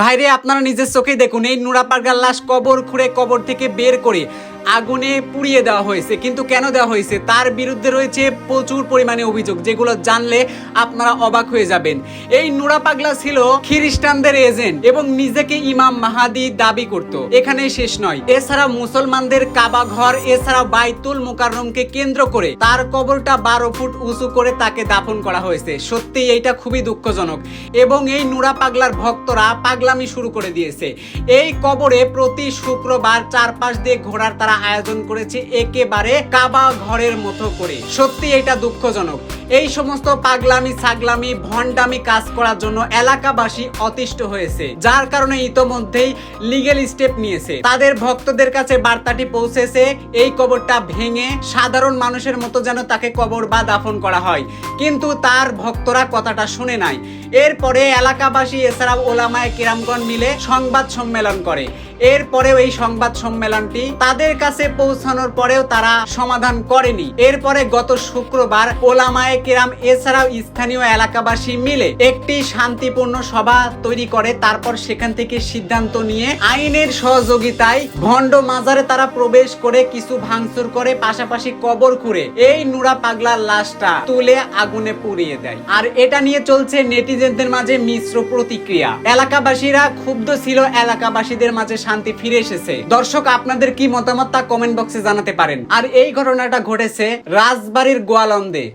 ভাইরে, আপনারা নিজের চোখেই দেখুন, এই নুরা পাগলার লাশ কবর খুঁড়ে কবর থেকে বের করে আগুনে পুড়িয়ে দেওয়া হয়েছে। কিন্তু কেন দেওয়া হয়েছে? তার বিরুদ্ধে রয়েছে প্রচুর পরিমাণে অভিযোগ, যেগুলো জানলে আপনারা অবাক হয়ে যাবেন। এই নুরা পাগলা ছিল খ্রিস্টানদের এজেন্ট এবং নিজেকে ইমাম মাহাদি দাবি করত। এখানে শেষ নয়। এছাড়া মুসলমানদের কাবা ঘর, এছাড়া বাইতুল মুকাররমকে কেন্দ্র করে তার কবরটা বারো ফুট উঁচু করে তাকে দাফন করা হয়েছে। সত্যি এইটা খুবই দুঃখজনক। এবং এই নুরা পাগলার ভক্তরা পাগলামি শুরু করে দিয়েছে। এই কবরে প্রতি শুক্রবার চারপাশ দিয়ে ঘোড়ার তারা আয়োজন করেছে একেবারে কাবা ঘরের মতো করে। সত্যি এটা দুঃখজনক। এই সমস্ত পাগলামি, ছাগলামি, ভণ্ডামি কাজ করার জন্য এলাকাবাসী অতিষ্ঠ হয়েছে, যার কারণে ইতোমধ্যেই লিগেল স্টেপ নিয়েছে। তাদের ভক্তদের কাছে বার্তাটি পৌঁছেছে, এই কবরটা ভেঙে সাধারণ মানুষের মতো যেন তাকে কবর বা দাফন করা হয়। কিন্তু তার ভক্তরা কথাটা শুনে নাই। এরপরে এলাকাবাসী, এছাড়াও ওলামায় কিরামগণ মিলে সংবাদ সম্মেলন করে। এরপরেও এই সংবাদ সম্মেলনটি তাদের কাছে পৌঁছানোর পরেও তারা সমাধান করেনি। এরপরে গত শুক্রবার ওলামায়ে কেরাম এছাড়াও স্থানীয় এলাকাবাসী মিলে একটি শান্তিপূর্ণ সভা তৈরি করে, তারপর সেখান থেকে সিদ্ধান্ত নিয়ে আইনের সহযোগিতায় ভণ্ড মাজারে তারা প্রবেশ করে কিছু ভাঙচুর করে, পাশাপাশি কবর খুঁড়ে এই নুরা পাগলার লাশটা তুলে আগুনে পুড়িয়ে দেয়। আর এটা নিয়ে চলছে নেটিজেনদের মাঝে মিশ্র প্রতিক্রিয়া। এলাকাবাসীরা ক্ষুব্ধ ছিল, এলাকাবাসীদের মাঝে শান্তি ফিরে এসেছে। দর্শক, আপনাদের কি মতামত তা কমেন্ট বক্সে জানাতে পারেন। আর এই ঘটনাটা ঘটেছে রাজবাড়ির গোয়ালন্দে।